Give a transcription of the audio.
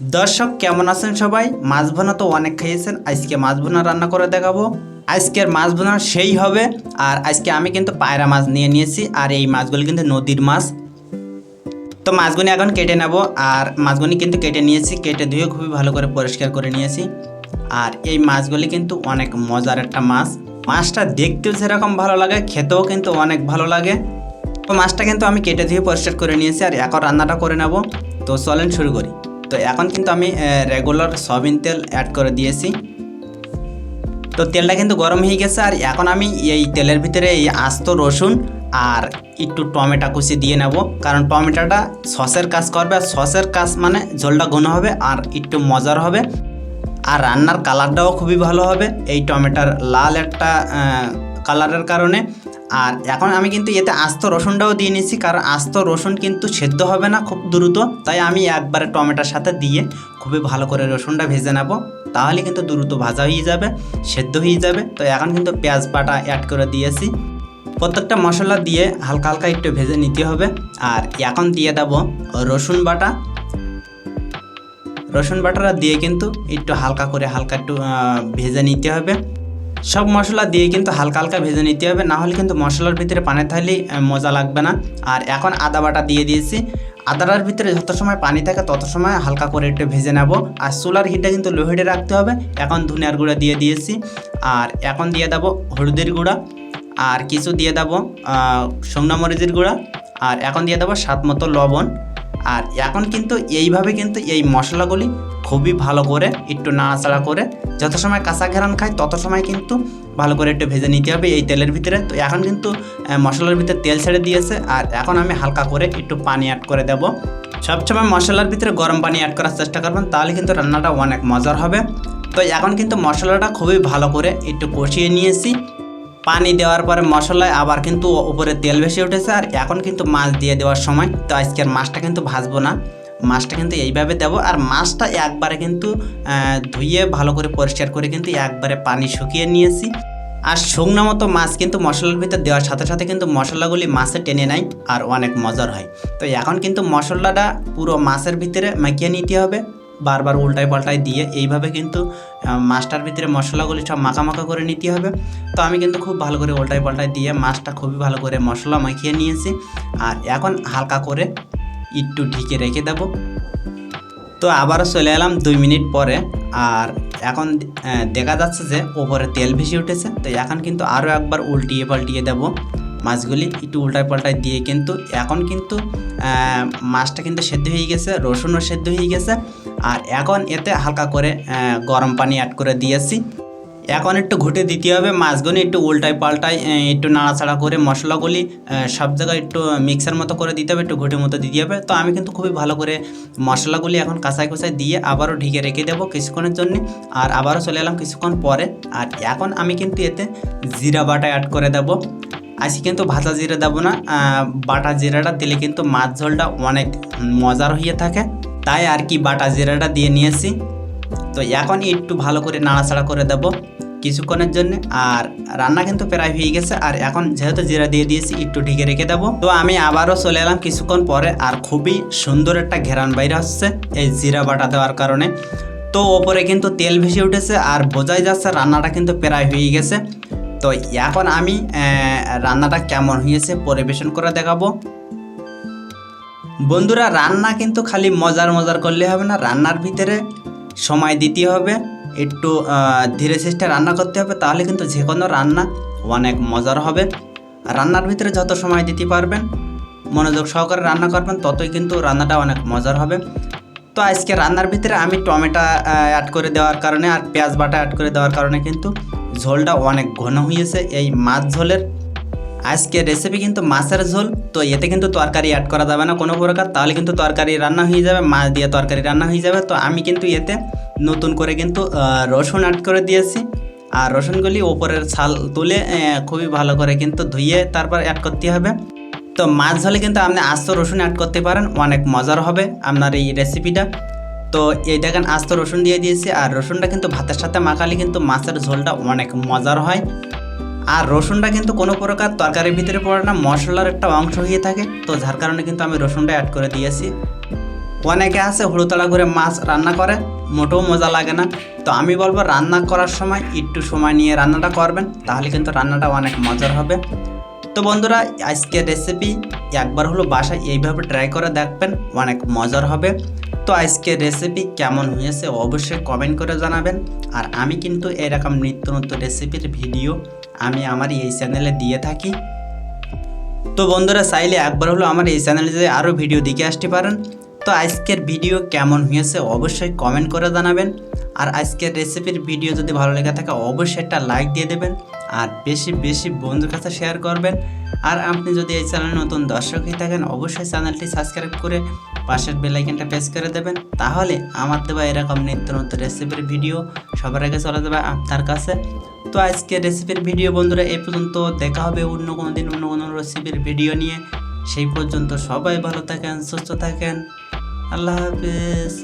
দর্শক, কেমন আছেন সবাই? মাছ ভোনা তো অনেক খেয়েছেন। আজকে মাছ ভোনা রান্না করে দেখাবো। আজকের মাছ ভোনা সেই হবে। আর আজকে আমি কিন্তু পায়রা মাছ নিয়ে নিয়েছি। আর এই মাছগুলি কিন্তু নদীর মাছ। তো মাছগুলি এখন কেটে নেব। আর মাছগুলি কিন্তু কেটে নিয়েছি। কেটে ধুয়ে খুবই ভালো করে পরিষ্কার করে নিয়েছি। আর এই মাছগুলি কিন্তু অনেক মজার একটা মাছ। মাছটা দেখতেও সেরকম ভালো লাগে, খেতেও কিন্তু অনেক ভালো লাগে। তো মাছটা কিন্তু আমি কেটে ধুয়ে পরিষ্কার করে নিয়েছি। আর এখন রান্নাটা করে নেব। তো চলেন শুরু করি। তো এখন কিন্তু আমি রেগুলার সয়াবিন তেল অ্যাড করে দিয়েছি। তো তেলটা কিন্তু গরম হয়ে গেছে, আর এখন আমি এই তেলের ভিতরে এই আস্ত রসুন আর একটু টমেটো কুচি দিয়ে নেব। কারণ টমেটোটা সসের কাজ করবে, আর সসের কাজ মানে ঝোলটা ঘন হবে আর একটু মজার হবে। আর রান্নার কালারটাও খুবই ভালো হবে। এই টমেটোর লাল একটা কালারের কারণে। আর এখন আমি কিন্তু এতে আস্ত রসুনটাও দিয়ে নিয়েছি কারণ আস্ত রসুন কিন্তু সেদ্ধ হবে না খুব দ্রুত। তাই আমি একবারে টমেটোর সাথে দিয়ে খুবই ভালো করে রসুনটা ভেজে নেব। তাহলে কিন্তু দ্রুত ভাজা হয়ে যাবে, সেদ্ধ হয়ে যাবে। তো এখন কিন্তু পেঁয়াজ বাটা অ্যাড করে দিয়েছি। প্রত্যেকটা মশলা দিয়ে হালকা হালকা একটু ভেজে নিতে হবে। আর এখন দিয়ে দেবো রসুন বাটা। রসুন বাটাটা দিয়ে কিন্তু একটু হালকা করে হালকা একটু ভেজে নিতে হবে। সব মশলা দিয়ে কিন্তু হালকা হালকা ভেজে নিতে হবে না হলে কিন্তু মশলার ভিতরে পানি থাকলে মজা লাগবে না। আর এখন আদা বাটা দিয়ে দিয়েছি। আদাটার ভিতরে যত সময় পানি থাকে তত সময় হালকা করে একটু ভেজে নেব। আর চুলার হিটটা কিন্তু লো হিটে রাখতে হবে। এখন ধনিয়ার গুঁড়া দিয়ে দিয়েছি। আর এখন দিয়ে দেবো হলুদের গুঁড়া। আর কিছু দিয়ে দেবো আহ, মরিচের গুঁড়া। আর এখন দিয়ে দেবো স্বাদ মতো লবণ। আর এখন কিন্তু এইভাবে কিন্তু এই মশলাগুলি খুবই ভালো করে একটু নাড়াচাড়া করে যত সময় কাঁচা ঘেরান খায় তত সময় কিন্তু ভালো করে একটু ভেজে নিতে হবে এই তেলের ভিতরে। তো এখন কিন্তু মশলার ভিতরে তেল ছেড়ে দিয়েছে আর এখন আমি হালকা করে একটু পানি অ্যাড করে দেব। সবসময় মশলার ভিতরে গরম পানি অ্যাড করার চেষ্টা করবেন, তাহলে কিন্তু রান্নাটা অনেক মজার হবে। তো এখন কিন্তু মশলাটা খুবই ভালো করে একটু কষিয়ে নিয়েছি। পানি দেওয়ার পরে মশলায় আবার কিন্তু উপরে তেল ভেসে উঠেছে আর এখন কিন্তু মাছ দিয়ে দেওয়ার সময়। তো আজকের মাছটা কিন্তু ভাজবো না। মাছটা কিন্তু এইভাবে দেবো আর মাছটা একবারে কিন্তু ধুয়ে ভালো করে পরিষ্কার করে কিন্তু একবারে পানি শুকিয়ে নিয়েছি। আর শুকনো মতো মাছ কিন্তু মশলার ভিতর দেওয়ার সাথে সাথে কিন্তু মশলাগুলি মাছে টেনে নেয় আর অনেক মজার হয়। তো এখন কিন্তু মশলাটা পুরো মাছের ভিতরে মাখিয়ে নিতে হবে। বারবার উল্টাই পাল্টাই দিয়ে এইভাবে কিন্তু মাছটার ভিতরে মশলাগুলি সব মাখা মাখা করে নিতে হবে। তো আমি কিন্তু খুব ভালো করে উল্টাই পাল্টাই দিয়ে মাছটা খুবই ভালো করে মশলা মাখিয়ে নিয়েছি। আর এখন হালকা করে একটু ঢেকে রেখে দেবো। তো আবারও চলে এলাম দুই মিনিট পরে। আর এখন দেখা যাচ্ছে যে ওপরে তেল ভেসে উঠেছে। তো এখন কিন্তু আরও একবার উল্টিয়ে পাল্টিয়ে দেবো মাছগুলি। একটু উল্টায় পাল্টায় দিয়ে কিন্তু, এখন কিন্তু মাছটা কিন্তু সেদ্ধ হয়ে গেছে, রসুনও সেদ্ধ হয়ে গেছে। আর এখন এতে হালকা করে গরম পানি অ্যাড করে দিয়েছি। এখন একটু ঘুটে দিতে হবে, মাছগুলি একটু উল্টায় পাল্টায় একটু নাড়াচাড়া করে মশলাগুলি সব জায়গায় একটু মিক্সার মতো করে দিতে হবে, একটু ঘুটে মতো দিতে হবে। তো আমি কিন্তু খুবই ভালো করে মশলাগুলি এখন কাঁচাই কুচাই দিয়ে আবারও ঢেকে রেখে দেবো কিছুক্ষণের জন্য, আর আবারও চলে এলাম কিছুক্ষণ পরে। আর এখন আমি কিন্তু এতে জিরা বাটা অ্যাড করে দেবো। আজকে কিন্তু ভাজা জিরা দেবো না বাটা জিরাটা দিলে কিন্তু মাছ ঝোলটা অনেক মজার হয়ে থাকে। তাই আর কি বাটা জিরাটা দিয়ে নিয়েছি। তো এখন একটু ভালো করে নাড়াচাড়া করে দেবো কিছুক্ষণের জন্য। আর রান্না কিন্তু প্রায় হয়ে গেছে। আর এখন যেহেতু জিরা দিয়ে দিয়েছি, একটু ঢেকে রেখে দেবো। তো আমি আবারও চলে এলাম কিছুক্ষণ পরে। আর খুবই সুন্দর একটা ঘেরান বাইরে আসছে এই জিরা বাটা দেওয়ার কারণে। তো ওপরে কিন্তু তেল ভেসে উঠেছে। আর বোঝাই যাচ্ছে রান্নাটা কিন্তু প্রায় হয়ে গেছে। তো এখন আমি রান্নাটা কেমন হয়েছে পরিবেশন করে দেখাবো। বন্ধুরা, রান্না কিন্তু খালি মজার মজার করলে হবে না, রান্নার ভিতরে সময় দিতে হবে, একটু ধীরে চেষ্টা রান্না করতে হবে, তাহলে কিন্তু যে কোনো রান্না অনেক মজার হবে। রান্নার ভিতরে যত সময় দিতে পারবেন, মনোযোগ সহকারে রান্না করবেন, ততই কিন্তু রান্নাটা অনেক মজার হবে। তো আজকে রান্নার ভিতরে আমি টমেটো অ্যাড করে দেওয়ার কারণে আর পেঁয়াজ বাটা অ্যাড করে দেওয়ার কারণে কিন্তু ঝোলটা অনেক ঘন হয়েছে, এই মাছ ঝোলের। আজকে রেসিপি কিন্তু মাছের ঝোল, তো এতে কিন্তু তরকারি অ্যাড করা যাবে না কোনো প্রকার। তাহলে কিন্তু তরকারি রান্না হয়ে যাবে, মাছ দিয়ে তরকারি রান্না হয়ে যাবে। তো আমি কিন্তু এতে নতুন করে কিন্তু রসুন অ্যাড করে দিয়েছি। আর রসুনগুলি ওপরের ছাল তুলে খুবই ভালো করে কিন্তু ধুয়ে তারপর অ্যাড করতে হবে। তো মাছ ঝোলে কিন্তু আপনি আস্ত রসুন অ্যাড করতে পারেন, অনেক মজার হবে আপনার এই রেসিপিটা তো এই দেখেন, আস্ত রসুন দিয়ে দিয়েছি। আর রসুনটা কিন্তু ভাতের সাথে মাখালে কিন্তু মাছের ঝোলটা অনেক মজার হয়। আর রসুনটা কিন্তু কোনো প্রকার তরকারির ভিতরে পড়ে না, মশলার একটা অংশ হয়ে থাকে। তো যার কারণে কিন্তু আমি রসুনটা অ্যাড করে দিয়েছি। অনেকে আছে হলুতলা করে মাছ রান্না করে, মোটেও মজা লাগে না। তো আমি বলব রান্না করার সময় একটু সময় নিয়ে রান্নাটা করবেন, তাহলে কিন্তু রান্নাটা অনেক মজার হবে। তো বন্ধুরা, আজকের রেসিপি একবার হলো বাসায় এইভাবে ট্রাই করে দেখবেন, অনেক মজার হবে। তো আজকের রেসিপি কেমন হয়েছে অবশ্যই কমেন্ট করে জানাবেন। আর আমি কিন্তু এরকম নিত্য নতুন রেসিপির ভিডিও আমি আমার এই চ্যানেলে দিয়ে থাকি। তো বন্ধুরা, চাইলে একবার হলো আমার এই চ্যানেলে যদি আরও ভিডিও দেখে আসতে পারেন। তো আজকের ভিডিও কেমন হয়েছে অবশ্যই কমেন্ট করে জানাবেন। আর আজকের রেসিপির ভিডিও যদি ভালো লেগে থাকে, অবশ্যই একটা লাইক দিয়ে দেবেন। আর বেশি বেশি বন্ধুর কাছে শেয়ার করবেন। আর আপনি যদি এই চ্যানেলে নতুন দর্শক হয়ে থাকেন, অবশ্যই চ্যানেলটি সাবস্ক্রাইব করে পাশের বেলাইকনটা প্রেস করে দেবেন, তাহলে আমার দেওয়া এরকম নিত্য নতুন রেসিপির ভিডিও সবার আগে চলে যাবে আপনার কাছে। তো আজকে রেসিপির ভিডিও বন্ধুরা এই পর্যন্ত দেখা হবে অন্য কোনো দিন অন্য কোনো রেসিপির ভিডিও নিয়ে। সেই পর্যন্ত সবাই ভালো থাকেন, সুস্থ থাকেন। আল্লাহ হাফিজ।